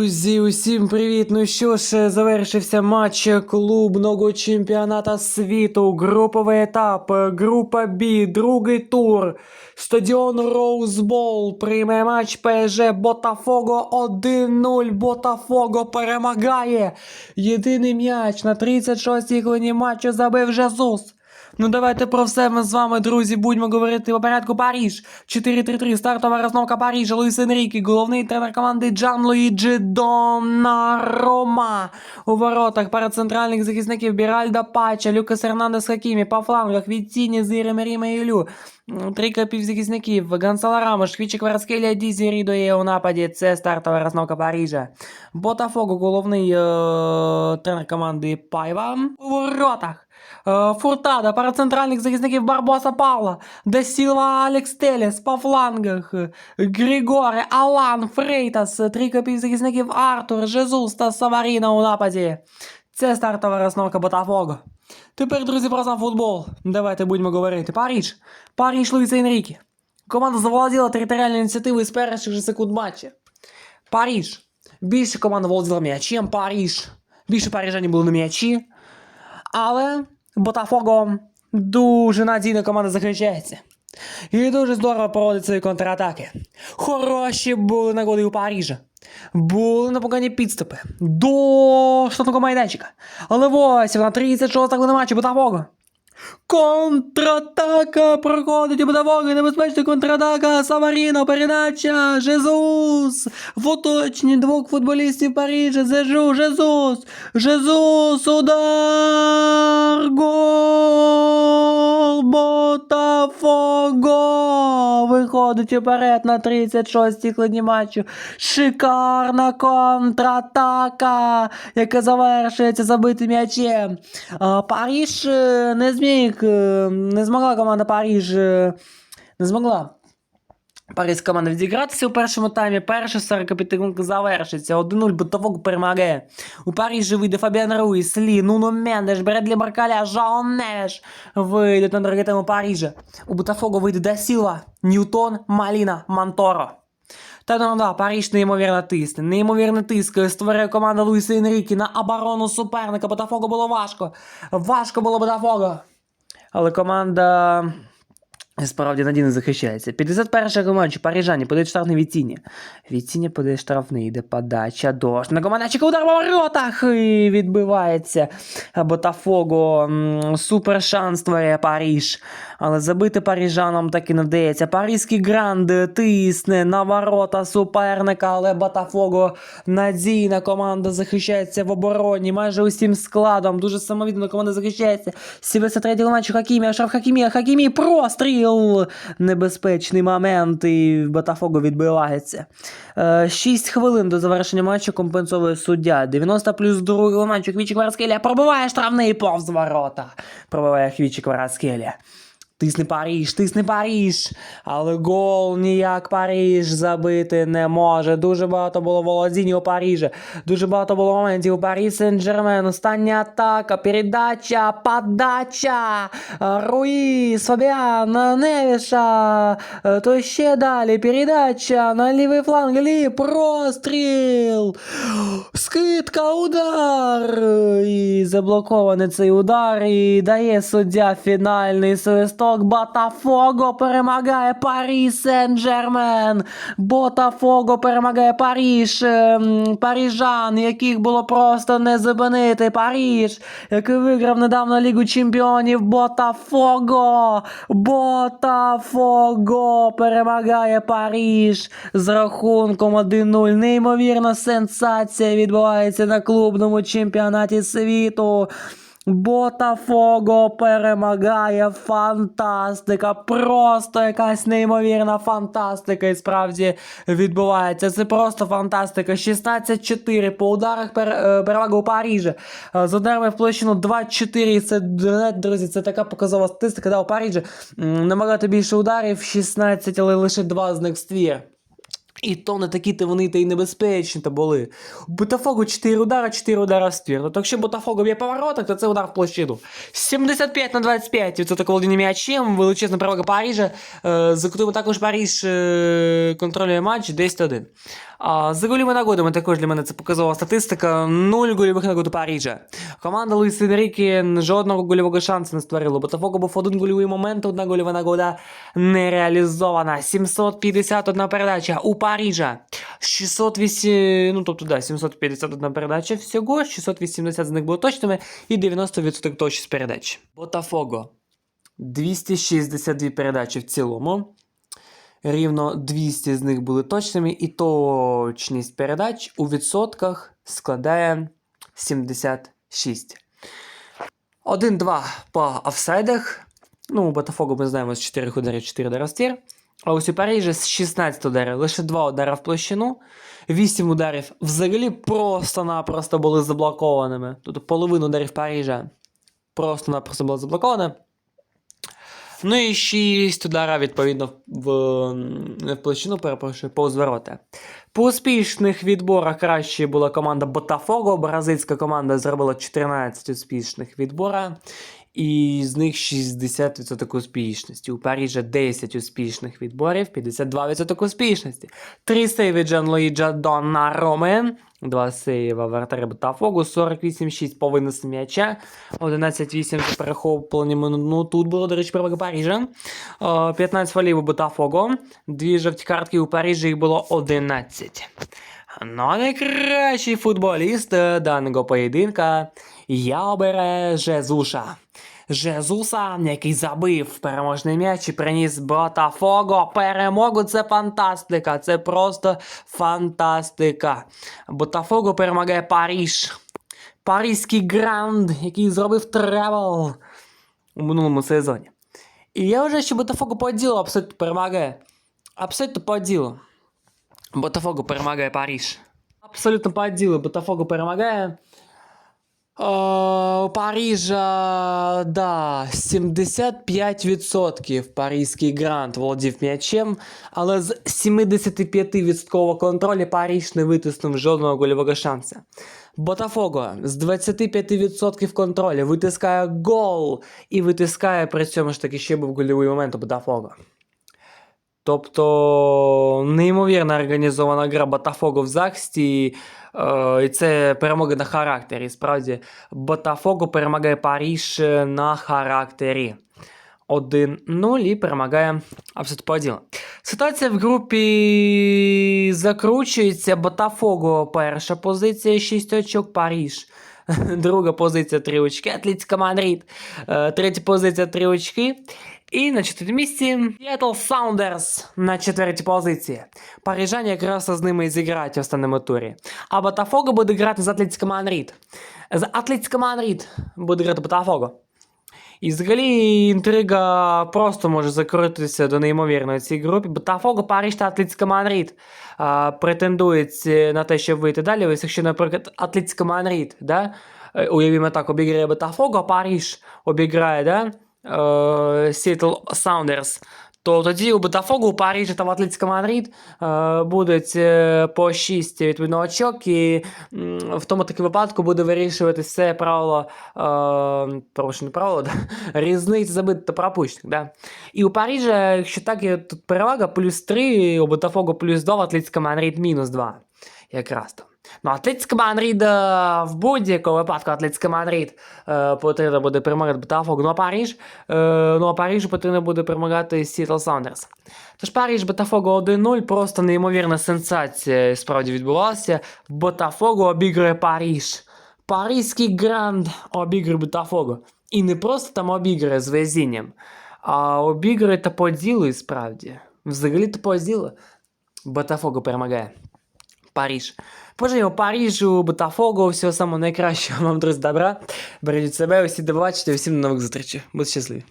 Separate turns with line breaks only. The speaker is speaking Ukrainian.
Друзі, усім привіт! Ну що ж, завершився матч клубного чемпіоната світу, груповий етап, група Б, другий тур. Стадіон Роузбол прийме матч ПСЖ Ботафого 1-0. Ботафого перемагає. Єдиний м'яч на 36-й хвилині матчу забив Жезус. Ну давайте про все ми з вами, друзі, будемо говорити по порядку Паріж. 4-3-3, стартова розновка Парижа, Луїс Енрікі, головний тренер команди Джан Луїджі Донарома. У воротах пара центральних захисників Біральда Пача, Люкас Ернандес Хакімі, по флангах Віціні, Зіри Меріма. М, Трійка півзахисників Гонсало Рамош, Хвічі Кварацкелія, Дізі Рідо є у нападі. Це стартова розновка Парижа. Ботафого, головний е- тренер команди Пайва. У воротах. Е, Фуртада, пара центральних захисників Барбоса Павла, Де Сілва Алекс Телес по флангах, Григоре, Алан, Фрейтас, трійка півзахисників Артур, Жезус та Саваріна у нападі. Це стартова розновка Ботафого. Тепер, друзі, про сам футбол. Давайте будемо говорити. Паріж. Паріж Луїса Енрікі. Команда заволоділа територіальною ініціативою з перших же секунд матча. Паріж. Більше команда володіла м'ячем. Паріж. Більше парижані були на м'ячі. Але Ботафого дуже надійна команда захищається. І дуже здорово проводить свої контратаки. Хороші були нагоди у Парижа. Були непогані підступи до штатного майданчика. Але ось на 36 хвилина матчу Ботафого. Контратака проходить у Ботафого, небезпечна контратака, Саваріно, передача, Жезус, в оточенні двох футболістів Парижа, Зежу, Жезус, Жезус, удар, гол, Ботафого, виходить уперед на 36-й хвилині матчу, шикарна контратака, яка завершується забитим м'ячем. Париж е, не зміг, е, не змогла команда Париж, е, не змогла. Паризька команда відігратися у першому таймі. Перша 45 хвилинка завершиться. 1-0 Ботафого перемагає. У Парижі вийде Фабіан Руїс, Лі, Нуно Мендеш, Бредлі Баркаля, Жаон Невеш вийдуть на другий тайм у Парижа. У Ботафого вийде Да Ньютон, Маліна, Монторо. Та ну да, Париж неймовірно тисне. Неймовірно тиск створює команда Луїса Енрікі на оборону суперника. Ботафого було важко. Важко було Ботафого. Але команда справді надійно захищається. 51 матчі парижані подають штрафний Віціні. Віціні подає штрафний, йде подача дощ. На командачика удар по воротах і відбивається. Ботафого. Супер шанс творює Париж. Але забити парижанам так і не вдається. Паризький гранд тисне на ворота суперника, але Ботафого надійна команда захищається в обороні майже усім складом. Дуже самовіддано команда захищається. 73 матчу Хакімі, Ашраф Хакімі, Хакімі, простріл! Небезпечний момент, і Ботафого відбивається. 6 хвилин до завершення матчу компенсовує суддя. 90 плюс другого матчу Хвічі Кварацкелія пробиває штрафний повз ворота. Пробиває Хвічі Кварацкелія. Тисне Паріж, тисне Паріж. Але гол ніяк Паріж забити не може. Дуже багато було володіння у Парижа. Дуже багато було моментів у Парі Сен-Джермен. Остання атака, передача, подача. Руїс, Фабіан, Невіша. Е, То ще далі. Передача на лівий фланг. Лі, простріл. Скидка, удар. І заблокований цей удар. І дає суддя фінальний свисток. Ботафого перемагає Парі Сен-Джермен. Ботафого перемагає Паріж. Ем, Парижан, яких було просто не зупинити. Паріж, який виграв недавно Лігу Чемпіонів. Ботафого. Ботафого перемагає Паріж з рахунком 1-0. Неймовірна сенсація відбувається на клубному чемпіонаті світу. Ботафого перемагає фантастика. Просто якась неймовірна фантастика. І справді відбувається. Це просто фантастика. 16-4 по ударах пер, е, перевага у Парижі. Е, З ударами площину 2-4. Це, е, друзі, це така показова статистика. Да, у Парижі набагато більше ударів, 16, але лише 2 з них ствір. І то не такі то вони та й небезпечні то були. У Ботафогу 4 удара, 4 удара в ствір. Так якщо Ботафого б'є повороток, то це удар в площину. 75 на 25. Це так володіння м'ячем, величезна перевага Парижа, е, за також Париж е, контролює матч 10-1. А, за гольовими нагодами також для мене це показова статистика. Нуль гольових нагод у Парижа. Команда Луїс Енрікі жодного гольового шансу не створила. Ботафого був один гольовий момент, одна гольова нагода не реалізована. 751 передача у Парижа. 608, ну тобто, да, 751 передача всього, 680 з них було точними і 90% точність передач. Ботафого. 262 передачі в цілому. Рівно 200 з них були точними, і точність передач у відсотках складає 76. 1-2 по офсайдах. Ну, у Ботафого ми знаємо з 4 ударів 4 удари в стір. А ось у Парижі з 16 ударів лише 2 удари в площину, 8 ударів взагалі просто-напросто були заблокованими. Тобто половину ударів Парижа просто-напросто було заблоковано. Ну і 6 удара, відповідно, в, в площину, перепрошую, повз ворота. По успішних відборах краще була команда Ботафого. Бразильська команда зробила 14 успішних відбора. І з них 60% успішності. У Парижа 10 успішних відборів, 52% успішності. Три сейви Джан Луїджа Доннаруми. Два сейва вратаря Ботафогу, 48-6 по винесу м'яча, 11-8 за перехоплення. Ну тут було, до речі, перевага Парижа. Е, 15 фолів у Ботафого. Дві жовті картки у Парижі їх було 11. Ну, найкращий футболіст е, даного поєдинка я обере Жезуша. Жезуса, який забив переможний м'яч і приніс Ботафого перемогу. Це фантастика. Це просто фантастика. Ботафого перемагає Париж. Паризький гранд, який зробив тревел у минулому сезоні. І я вважаю, що Ботафого по ділу абсолютно перемагає. Абсолютно по ділу. Ботафого перемагає Париж. Абсолютно по ділу. Ботафого перемагає. Е, Парижа, да, 75% паризький грант володів м'ячем, але з 75% контролю Париж не витиснув жодного гольового шансу. Ботафого з 25% контролю витискає гол і витискає при цьому ж таки ще був гольовий момент у Ботафого. Тобто неймовірно організована гра Ботафого в захисті, е, і це перемога на характері. Справді, Ботафого перемагає Париж на характері. 1-0 і перемагає абсолютно поділ. Ситуація в групі закручується. Ботафого перша позиція 6 очок, Париж. Друга позиція 3 очки, Атлетика Мадрид. Е, Третя позиція 3 очки. І на четвертому місці Seattle Sounders на четвертій позиції. Парижані якраз з ними зіграють в останньому турі. А Ботафого буде грати з Атлетико Мадрид. З Атлетико Мадрид буде грати Ботафого. І взагалі інтрига просто може закрутитися до неймовірної в цій групі. Ботафого, Париж та Атлетико Мадрид а, претендують е, на те, щоб вийти далі. Ось якщо, наприклад, Атлетико Мадрид, да? е, уявімо так, обіграє Ботафого, а Париж обіграє, да? Е, Seattle Sounders, то тоді у Ботафогу, Парижі та в Атлетико Мадрид е, будуть е, по 6 відповідно очок, і в тому таки випадку буде вирішувати все правило, е, не правило, да? різниця забитих та пропущених. Да? І у Парижа, якщо так, тут перевага плюс 3, у Ботафогу плюс 2, в Атлетико Мадрид мінус 2. Якраз то. Ну, Атлетико Мадрид е, в будь-якому випадку Атлетико Мадрид е, потрібно буде перемагати Ботафог. Ну а Париж, е, ну а Парижу потрібно буде перемагати Seattle Sounders. Тож Париж Ботафого 1-0, просто неймовірна сенсація справді відбувалася. Ботафого обігрує Париж. Паризький гранд обігрує Ботафого. І не просто там обігрує з везінням, а обігрує та по ділу і справді. Взагалі то поділи. Ботафого перемагає. Париж. Бажаю Парижу, Ботафого, всього самого найкращого вам, друзі, добра. Бережіть себе, усі добачите, всім до нових зустрічей. Будьте щасливі.